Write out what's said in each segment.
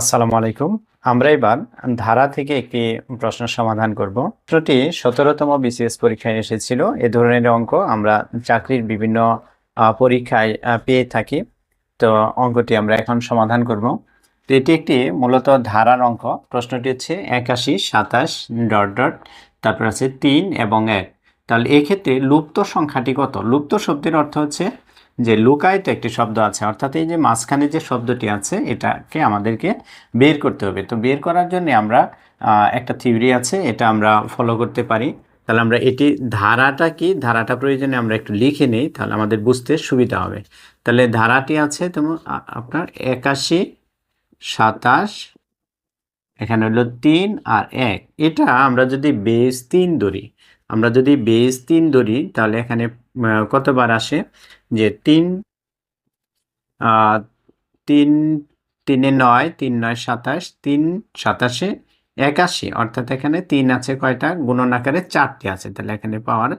আসসালামু আলাইকুম। আমরা এবার ধারা থেকে একটি প্রশ্ন সমাধান করব। প্রশ্নটি সতেরোতম বিসিএস পরীক্ষায় এসেছিল। এ ধরনের অঙ্ক আমরা চাকরির বিভিন্ন পরীক্ষায় পেয়ে থাকি। তো অঙ্কটি আমরা এখন সমাধান করব। তো এটি একটি মূলত ধারার অঙ্ক। প্রশ্নটি হচ্ছে একাশি, সাতাশ, ডট ডট, তারপর আছে তিন এবং এক। তাহলে এক্ষেত্রে লুপ্ত সংখ্যাটি কত? লুপ্ত শব্দের অর্থ হচ্ছে যে লুকায়িত একটি শব্দ আছে, অর্থাৎ এই যে মাঝখানে যে শব্দটি আছে, এটাকে আমাদেরকে বের করতে হবে। তো বের করার জন্য আমরা একটা থিওরি আছে, এটা আমরা ফলো করতে পারি। তাহলে আমরা এটি ধারাটা কি? ধারাটা প্রয়োজনে আমরা একটু লিখে নিই, তাহলে আমাদের বুঝতে সুবিধা হবে। তাহলে ধারাটি আছে তোমার আপনার একাশি, সাতাশ, এখানে হলো তিন আর এক। এটা আমরা যদি বেস তিন ধরি, আমরা যদি বেস তিন ধরি, তাহলে এখানে কতবার আসে? যে তিন তিন, তিনে নয়, তিন নয় সাতাশ, তিন সাতাশে একাশি। অর্থাৎ এখানে তিন আছে কয়টা? গুণন আকারে চারটি আছে। তাহলে এখানে পাওয়ার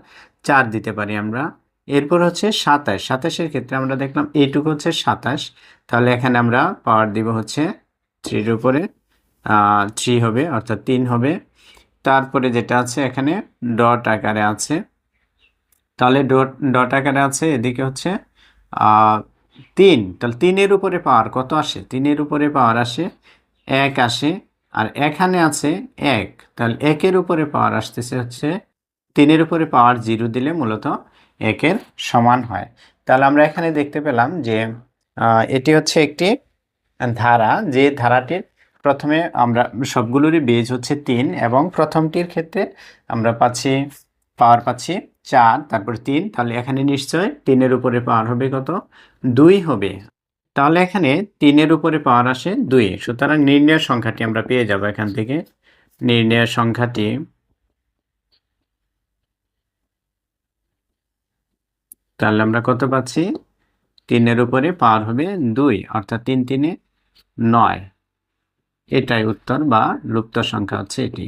চার দিতে পারি আমরা। এরপর হচ্ছে সাতাশ। সাতাশের ক্ষেত্রে আমরা দেখলাম এইটুকু হচ্ছে সাতাশ। তাহলে এখানে আমরা পাওয়ার দিব হচ্ছে থ্রির উপরে। থ্রি হবে, অর্থাৎ তিন হবে। তারপরে যেটা আছে এখানে ডট আকারে আছে। তাহলে ডট ডট আকারে আছে, এদিকে হচ্ছে তিন। তাহলে তিনের উপরে পাওয়ার কত আসে? তিনের উপরে পাওয়ার আসে এক আসে, আর এখানে আছে এক। তাহলে একের উপরে পাওয়ার আসতেছে হচ্ছে, তিনের উপরে পাওয়ার জিরো দিলে মূলত একের সমান হয়। তাহলে আমরা এখানে দেখতে পেলাম যে এটি হচ্ছে একটি ধারা, যে ধারাটির প্রথমে আমরা সবগুলোরই বেজ হচ্ছে তিন এবং প্রথমটির ক্ষেত্রে আমরা পাচ্ছি পাওয়ার পাচ্ছি চার, তারপর তিন, তাহলে এখানে নিশ্চয় তিনের উপরে পাওয়ার হবে কত? দুই হবে। তাহলে এখানে তিনের উপরে পাওয়ার আসে দুই। সুতরাং নির্ণয় সংখ্যাটি আমরা পেয়ে যাব এখান থেকে। নির্ণয় সংখ্যাটি তাহলে আমরা কত পাচ্ছি? তিনের উপরে পাওয়ার হবে দুই, অর্থাৎ তিন, তিনে নয়। এটাই উত্তর বা লুপ্ত সংখ্যা হচ্ছে এটি।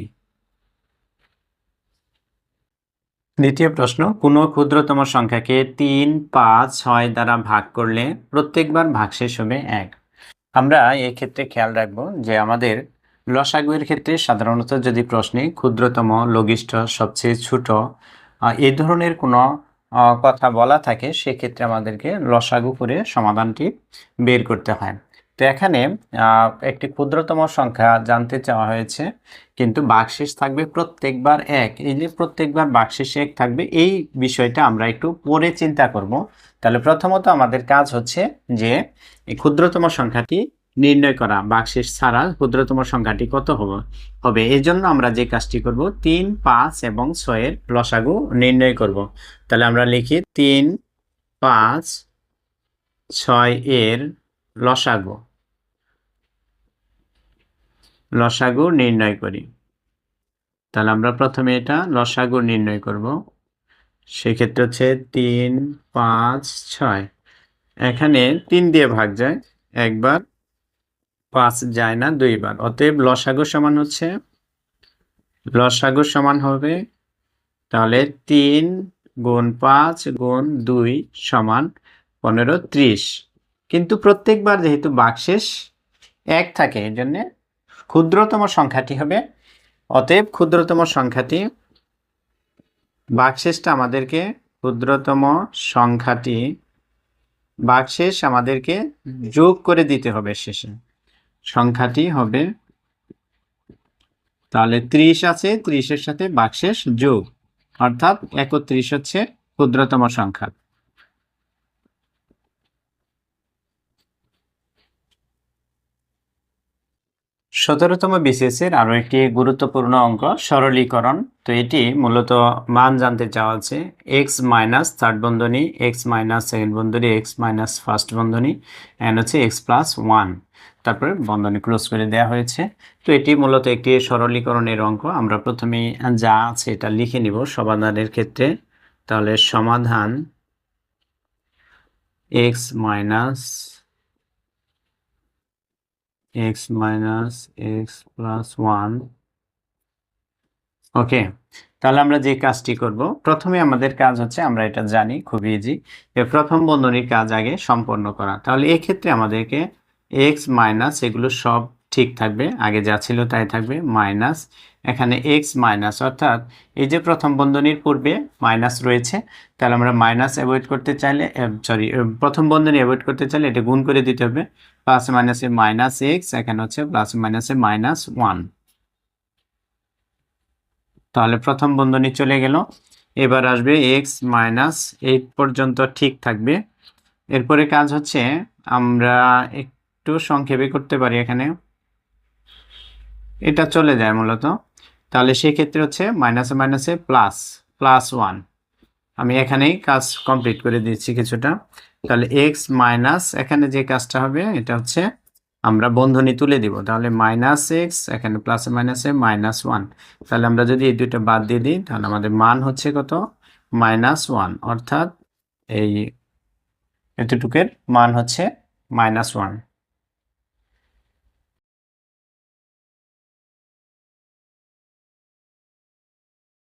দ্বিতীয় প্রশ্ন, কোনো ক্ষুদ্রতম সংখ্যাকে তিন, পাঁচ, ছয় দ্বারা ভাগ করলে প্রত্যেকবার ভাগশেষ হবে এক। আমরা ক্ষেত্রে খেয়াল রাখব যে আমাদের লসাগুয়ের ক্ষেত্রে সাধারণত যদি প্রশ্নে ক্ষুদ্রতম, লঘিষ্ঠ, সবচেয়ে ছোট এই ধরনের কোনো কথা বলা থাকে, সেক্ষেত্রে আমাদেরকে লসাগু করে সমাধানটি বের করতে হয়। তো এখানে একটি ক্ষুদ্রতম সংখ্যা জানতে চাওয়া হয়েছে, কিন্তু বাকশেষ থাকবে প্রত্যেকবার এক। এই যে প্রত্যেকবার বাকশেষ এক থাকবে, এই বিষয়টা আমরা একটু পরে চিন্তা করব। তাহলে প্রথমত আমাদের কাজ হচ্ছে যে ক্ষুদ্রতম সংখ্যাটি নির্ণয় করা, বাকশেষ ছাড়া ক্ষুদ্রতম সংখ্যাটি কত হবে হবে। এই জন্য আমরা যে কাজটি করব, তিন, পাঁচ এবং ছয়ের লসাগু নির্ণয় করব। তাহলে আমরা লিখি তিন, পাঁচ, ছয় এর লসাগু। লসাগু নির্ণয় করি। তাহলে আমরা প্রথমে এটা লসাগু নির্ণয় করব। সেক্ষেত্রে হচ্ছে তিন, পাঁচ, ছয়। এখানে তিন দিয়ে ভাগ যায়। একবার পাঁচ যায় না, দুইবার। অতএব লসাগু সমান হচ্ছে, লসাগু সমান হবে, তাহলে তিন গুণ পাঁচ গুণ দুই সমান পনেরো ত্রিশ। কিন্তু প্রত্যেকবার যেহেতু বাকশেষ এক থাকে এই জন্যে ক্ষুদ্রতম সংখ্যাটি হবে। অতএব ক্ষুদ্রতম সংখ্যাটি, বাকশেষটা আমাদেরকে ক্ষুদ্রতম সংখ্যাটি, বাকশেষ আমাদেরকে যোগ করে দিতে হবে শেষে। সংখ্যাটি হবে, তাহলে ত্রিশ আছে, ত্রিশের সাথে বাকশেষ যোগ। অর্থাৎ একত্রিশ হচ্ছে ক্ষুদ্রতম সংখ্যা। সতেরোতম বিসিএস এর আরও একটি গুরুত্বপূর্ণ অঙ্ক, সরলীকরণ। তো এটি মূলত মান জানতে চাওয়া আছে এক্স মাইনাস থার্ড বন্ধনী এক্স মাইনাস সেকেন্ড বন্ধনী এক্স মাইনাস ফার্স্ট বন্ধনী অ্যান্ড হচ্ছে এক্স প্লাস ওয়ান তারপরে বন্ধনী ক্লোজ করে দেওয়া হয়েছে। তো এটি মূলত একটি সরলীকরণের অঙ্ক। আমরা প্রথমে যা আছে এটা লিখে নিব সমাধানের ক্ষেত্রে। তাহলে সমাধান X minus X minus X plus one okay তাহলে আমরা যে কাজটি করব, প্রথমে আমাদের কাজ হচ্ছে, আমরা এটা জানি, খুব ইজি প্রথম বন্ধনীর কাজ আগে সম্পন্ন করা। তাহলে এক্ষেত্রে আমাদেরকে এক্স মাইনাস এগুলো সব ঠিক থাকবে, আগে যা ছিল তাই থাকবে মাইনাস এখানে এক্স মাইনাস অর্থাৎ এই যে প্রথম বন্ধনীর পূর্বে মাইনাস রয়েছে, তাহলে আমরা মাইনাস অ্যাভয়েড করতে চাইলে সরি প্রথম বন্ধনী অ্যাভয়েড করতে চাইলে এটা গুণ করে দিতে হবে। প্লাস মাইনাসে মাইনাস এক্স এখানে হচ্ছে প্লাস মাইনাসে মাইনাস ওয়ান তাহলে প্রথম বন্ধনী চলে গেল। এবার আসবে এক্স মাইনাস এইট পর্যন্ত ঠিক থাকবে। এরপরে কাজ হচ্ছে আমরা একটু সংক্ষেপে করতে পারি এখানে। এটা চলে যায় মূলত। তাহলে সেক্ষেত্রে হচ্ছে মাইনাসে মাইনাসে প্লাস প্লাস ওয়ান আমি এখানেই কাজ কমপ্লিট করে দিচ্ছি কিছুটা। তাহলে এক্স মাইনাস এখানে যে কাজটা হবে, এটা হচ্ছে আমরা বন্ধনী তুলে দিব। তাহলে মাইনাস এক্স এখানে প্লাসে মাইনাসে মাইনাস ওয়ান তাহলে আমরা যদি এই দুটো বাদ দিয়ে দিই, তাহলে আমাদের মান হচ্ছে কত? মাইনাস ওয়ান অর্থাৎ এই এতটুকের মান হচ্ছে মাইনাস ওয়ান